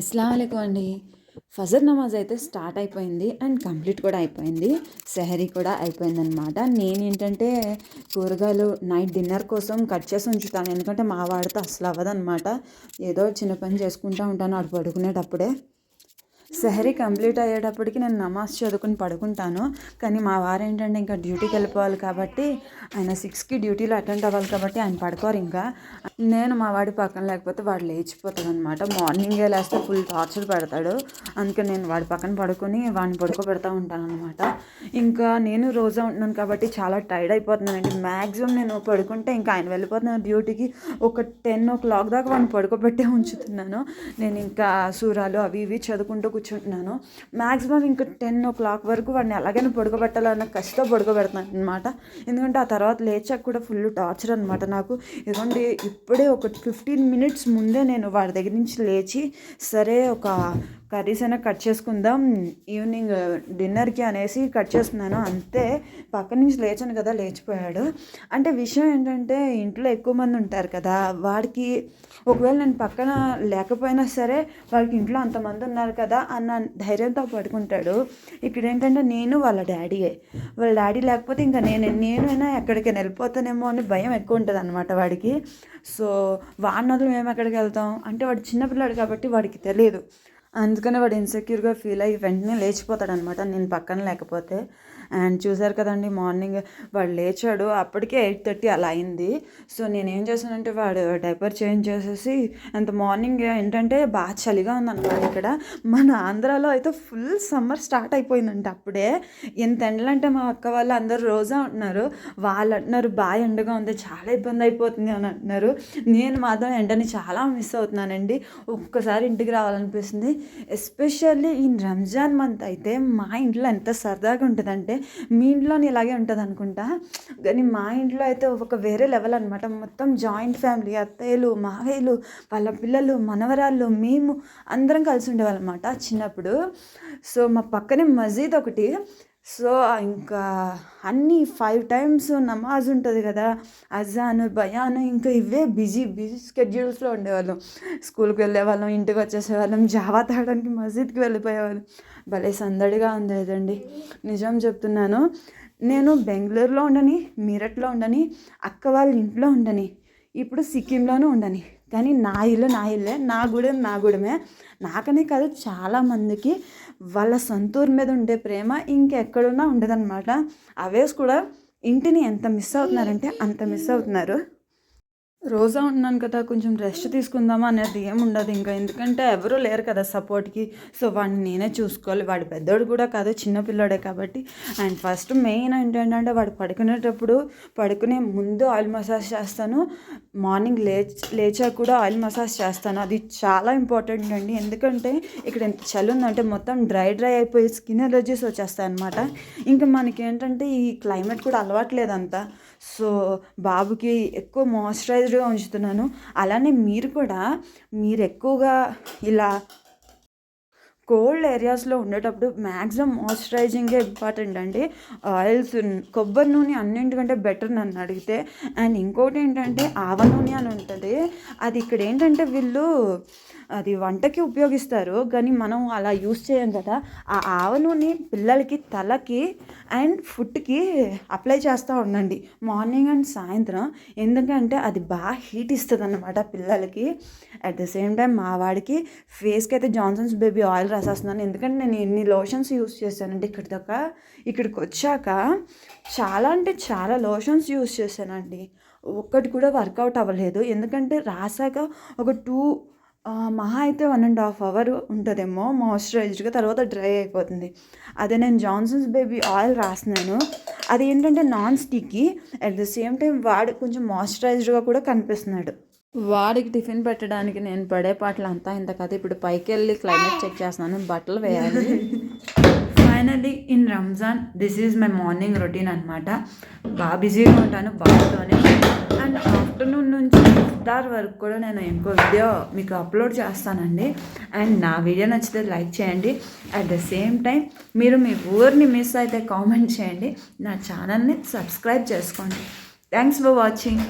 అస్సలం అండి. ఫజర్ నమాజ్ అయితే స్టార్ట్ అయిపోయింది అండ్ కంప్లీట్ కూడా అయిపోయింది. సెహరీ కూడా అయిపోయిందనమాట నేనేంటంటే నేను ఏంటంటే కూరగాయలు నైట్ డిన్నర్ కోసం కట్ చేసి ఉంచుతాను. ఎందుకంటే మా వాడితో అసలు అవ్వదన్నమాట. ఏదో చిన్న పని చేసుకుంటూ ఉంటాను. అటు పడుకునేటప్పుడే. సెహరీ కంప్లీట్ అయ్యేటప్పటికి నేను నమాజ్ చదువుకుని పడుకుంటాను. కానీ మా వారు ఏంటంటే ఇంకా డ్యూటీకి వెళ్ళిపోవాలి కాబట్టి ఆయన సిక్స్కి డ్యూటీలో అటెండ్ అవ్వాలి కాబట్టి ఆయన పడుకోరు ఇంకా. నేను మా వాడి పక్కన లేకపోతే వాడు లేచిపోతాడు అనమాట మార్నింగే లేస్తే ఫుల్ టార్చర్ పెడతాడు. అందుకే నేను వాడి పక్కన పడుకొని వాడిని పడుకోబెడతా ఉంటాను అనమాట ఇంకా నేను రోజా ఉంటున్నాను కాబట్టి చాలా టైర్డ్ అయిపోతున్నానండి. మ్యాక్సిమం నేను పడుకుంటే ఇంకా ఆయన వెళ్ళిపోతున్నాను డ్యూటీకి ఒక టెన్ ఓ క్లాక్ దాకా వాడిని పడుకోబెట్టే ఉంచుతున్నాను. నేను ఇంకా సూరాలు అవి ఇవి చదువుకుంటూ కూర్చుంటున్నాను. మ్యాక్సిమం ఇంకా టెన్ ఓ క్లాక్ వరకు వాడిని ఎలాగైనా పడుకోబెట్టాలన్న కష్టం పడుకోబెడతాను అనమాట ఎందుకంటే ఆ తర్వాత లేచాక కూడా ఫుల్ టార్చర్ అనమాట నాకు. ఎందుకంటే ఇప్పుడే ఒక ఫిఫ్టీన్ మినిట్స్ ముందే నేను వాడి దగ్గర నుంచి లేచి సరే ఒక కర్రీస్ అయినా కట్ చేసుకుందాం. ఈవినింగ్ డిన్నర్కి అనేసి కట్ చేస్తున్నాను అంతే పక్క నుంచి లేచాను కదా లేచిపోయాడు. అంటే విషయం ఏంటంటే ఇంట్లో ఎక్కువ మంది ఉంటారు కదా వాడికి ఒకవేళ నేను పక్కన లేకపోయినా సరే వాళ్ళకి ఇంట్లో అంతమంది ఉన్నారు కదా అన్న ధైర్యంతో పడుకుంటాడు. ఇక్కడ ఏంటంటే నేను వాళ్ళ డాడీయే. వాళ్ళ డాడీ లేకపోతే ఇంకా నేను నేనైనా ఎక్కడికి వెళ్ళిపోతానేమో అని భయం ఎక్కువ ఉంటుంది అనమాట వాడికి. సో వాడినదులు మేము ఎక్కడికి వెళ్తాం? అంటే వాడు చిన్నపిల్లాడు కాబట్టి వాడికి తెలియదు అందుకనే వాడు ఇన్సెక్యూర్గా ఫీల్ అయ్యి వెంటనే లేచిపోతాడనమాట నేను పక్కన లేకపోతే. అండ్ చూశారు కదండి మార్నింగ్ వాడు లేచాడు. అప్పటికే ఎయిట్ థర్టీ అలా అయింది. సో నేను ఏం చేశానంటే వాడు డైపర్ చేంజ్ చేసేసి అంత మార్నింగ్ ఏంటంటే బాగా చలిగా ఉందన్నమాట ఇక్కడ. మన ఆంధ్రాలో అయితే ఫుల్ సమ్మర్ స్టార్ట్ అయిపోయిందంట అప్పుడే. ఎంత ఎండలంటే మా అక్క వాళ్ళు అందరు రోజా ఉంటున్నారు వాళ్ళు అంటున్నారు బాగా ఎండగా ఉంది చాలా ఇబ్బంది అయిపోతుంది అని అంటున్నారు. నేను మాత్రం ఎండని చాలా మిస్ అవుతున్నానండి. ఒక్కసారి ఇంటికి రావాలనిపిస్తుంది. ఎస్పెషల్లీ ఈ రంజాన్ మంత్ అయితే మా ఇంట్లో ఎంత సరదాగా ఉంటుందంటే మీ ఇంట్లోని ఇలాగే ఉంటుంది అనుకుంటా. కానీ మా ఇంట్లో అయితే ఒక వేరే లెవెల్ అనమాట మొత్తం జాయింట్ ఫ్యామిలీ అత్తయ్యలు మావయ్యలు వాళ్ళ పిల్లలు మనవరాళ్ళు మేము అందరం కలిసి ఉండేవాళ్ళం అనమాట చిన్నప్పుడు. సో మా పక్కనే మజీద్ ఒకటి. సో ఇంకా అన్ని ఫైవ్ టైమ్స్ నమాజ్ ఉంటుంది కదా అజాను బయాన్ ఇంకా ఇవే బిజీ బిజీ స్కెడ్యూల్స్లో ఉండేవాళ్ళం. స్కూల్కి వెళ్ళేవాళ్ళం ఇంటికి వచ్చేసేవాళ్ళం జావా తాగడానికి మసీద్కి వెళ్ళిపోయేవాళ్ళం. భలే సందడిగా ఉండేదండి. నిజం చెప్తున్నాను నేను బెంగళూరులో ఉండని మీరట్లో ఉండని అక్క వాళ్ళ ఇంట్లో ఉండని ఇప్పుడు సిక్కింలోనూ ఉండని. కానీ నా ఇల్లు నా ఇల్లే నా గూడెం నా గూడెమే. నాకనే కాదు చాలామందికి వాళ్ళ సొంతూరు మీద ఉండే ప్రేమ ఇంకెక్కడున్నా ఉండదన్నమాట. అవేస్ కూడా ఇంటిని ఎంత మిస్ అవుతున్నారంటే అంత మిస్ అవుతున్నారు. రోజా ఉన్నాను కదా కొంచెం రెస్ట్ తీసుకుందామా అనేది ఏముండదు ఇంకా. ఎందుకంటే ఎవరూ లేరు కదా సపోర్ట్కి సో వాడిని నేనే చూసుకోవాలి. వాడు పెద్దోడు కూడా కాదు చిన్నపిల్లోడే కాబట్టి. అండ్ ఫస్ట్ మెయిన్ ఏంటంటే వాడు పడుకునేటప్పుడు పడుకునే ముందు ఆయిల్ మసాజ్ చేస్తాను. మార్నింగ్ లేచ్ లేచాక కూడా ఆయిల్ మసాజ్ చేస్తాను. అది చాలా ఇంపార్టెంట్ అండి. ఎందుకంటే ఇక్కడ ఎంత చలి ఉందంటే మొత్తం డ్రై డ్రై అయిపోయి స్కిన్ ఎలర్జీస్ వచ్చేస్తాయి అనమాట ఇంకా మనకి ఏంటంటే ఈ క్లైమేట్ కూడా అలవాట్లేదంతా సో బాబుకి ఎక్కువ మాయిశ్చరైజ్డ్గా ఉంచుతున్నాను. అలానే మీరు కూడా మీరు ఎక్కువగా ఇలా కోల్డ్ ఏరియాస్లో ఉండేటప్పుడు మ్యాక్సిమం మాయిశ్చరైజింగే ఇంపార్టెంట్ అండి. ఆయిల్స్ కొబ్బరి నూనె అన్నింటికంటే బెటర్ నన్ను అడిగితే. అండ్ ఇంకోటి ఏంటంటే ఆవ నూనె అని ఉంటుంది. అది ఇక్కడ ఏంటంటే వీళ్ళు అది వంటకి ఉపయోగిస్తారు. కానీ మనం అలా యూస్ చేయం కదా. ఆ ఆవ నూనె పిల్లలకి తలకి అండ్ ఫుడ్కి అప్లై చేస్తూ ఉండండి. మార్నింగ్ అండ్ సాయంత్రం. ఎందుకంటే అది బాగా హీట్ ఇస్తుంది అనమాట పిల్లలకి. అట్ ద సేమ్ టైం మా వాడికి ఫేస్కి అయితే జాన్సన్స్ బేబీ ఆయిల్ రాసేస్తున్నాను. ఎందుకంటే నేను ఎన్ని లోషన్స్ యూస్ చేశానంటే ఇక్కడి దాకా ఇక్కడికి వచ్చాక చాలా అంటే చాలా లోషన్స్ యూస్ చేశానండి. ఒక్కటి కూడా వర్కౌట్ అవ్వలేదు. ఎందుకంటే రాసాక ఒక టూ మహా అయితే వన్ అండ్ హాఫ్ అవర్ ఉంటుందేమో మాయిశ్చరైజ్డ్గా తర్వాత డ్రై అయిపోతుంది. అదే నేను జాన్సన్స్ బేబీ ఆయిల్ రాసినాను. అది ఏంటంటే నాన్ స్టిక్కి అట్ ద సేమ్ టైం వాడు కొంచెం మాయిశ్చరైజ్డ్గా కూడా కనిపిస్తున్నాడు. వాడికి టిఫిన్ పెట్టడానికి నేను పడే పాటలు అంతా ఇంత కదా ఇప్పుడు పైకి వెళ్ళి క్లైమేట్ చెక్ చేస్తున్నాను. బట్టలు వేయాలి. Finally in Ramzan this is my morning routine అనమాట బాగా బిజీగా ఉంటాను బాగాతోనే అండ్ ఆఫ్టర్నూన్ నుంచి ఇఫ్తార్ వరకు కూడా నేను ఇంకో వీడియో మీకు అప్లోడ్ చేస్తానండి. అండ్ నా వీడియో నచ్చితే లైక్ చేయండి. అట్ ద సేమ్ టైం మీరు మీ ఊరిని మిస్ అయితే కామెంట్ చేయండి. నా ఛానల్ని సబ్స్క్రైబ్ చేసుకోండి. Thanks for watching